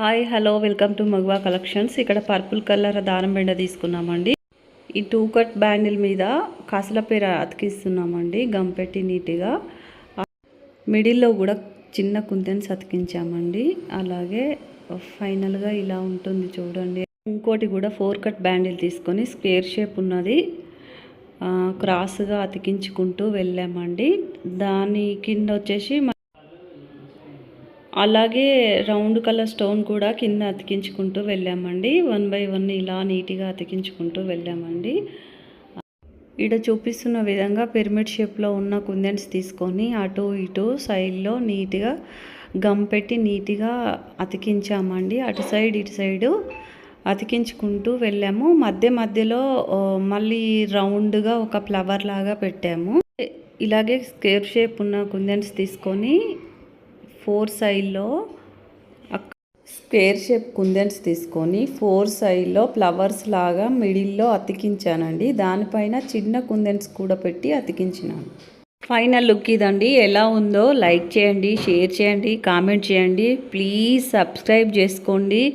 Hi hello welcome to Maguva collections. ఇక్కడ purple colour దారం బెండ తీసుకున్నామండి. ఈ టూ కట్ బ్యాండిల్ మీద కాసుల పేర అతికిస్తున్నామండి గమ్ పెట్టి నీట్గా. మిడిల్లో కూడా చిన్న కుంతెన్స్ అతికించామండి. అలాగే ఫైనల్గా ఇలా ఉంటుంది చూడండి. ఇంకోటి కూడా ఫోర్ కట్ బ్యాండిల్ తీసుకొని స్క్వేర్ షేప్ ఉన్నది. క్రాస్గా అతికించుకుంటూ వెళ్ళామండి. దాని కింద వచ్చేసి అలాగే రౌండ్ కలర్ స్టోన్ కూడా కింద అతికించుకుంటూ వెళ్ళామండి. వన్ బై వన్ ఇలా నీట్గా అతికించుకుంటూ వెళ్ళామండి. ఇక్కడ చూపిస్తున్న విధంగా పిరమిడ్ షేప్లో ఉన్న కుందన్స్ తీసుకొని అటు ఇటు సైడ్లో నీట్గా గమ్ పెట్టి నీట్గా అతికించామండి. అటు సైడ్ ఇటు సైడు అతికించుకుంటూ వెళ్ళాము. మధ్య మధ్యలో మళ్ళీ రౌండ్గా ఒక ఫ్లవర్ లాగా పెట్టాము. ఇలాగే స్కేర్ షేప్ ఉన్న కుందన్స్ తీసుకొని ఫోర్ సైడ్లో స్క్వేర్ షేప్ కుందన్స్ తీసుకొని ఫోర్ సైడ్లో ఫ్లవర్స్ లాగా మిడిల్లో అతికించానండి. దానిపైన చిన్న కుందన్స్ కూడా పెట్టి అతికించినాను. ఫైనల్ లుక్ ఇదండి. ఎలా ఉందో లైక్ చేయండి షేర్ చేయండి కామెంట్ చేయండి. ప్లీజ్ సబ్స్క్రైబ్ చేసుకోండి.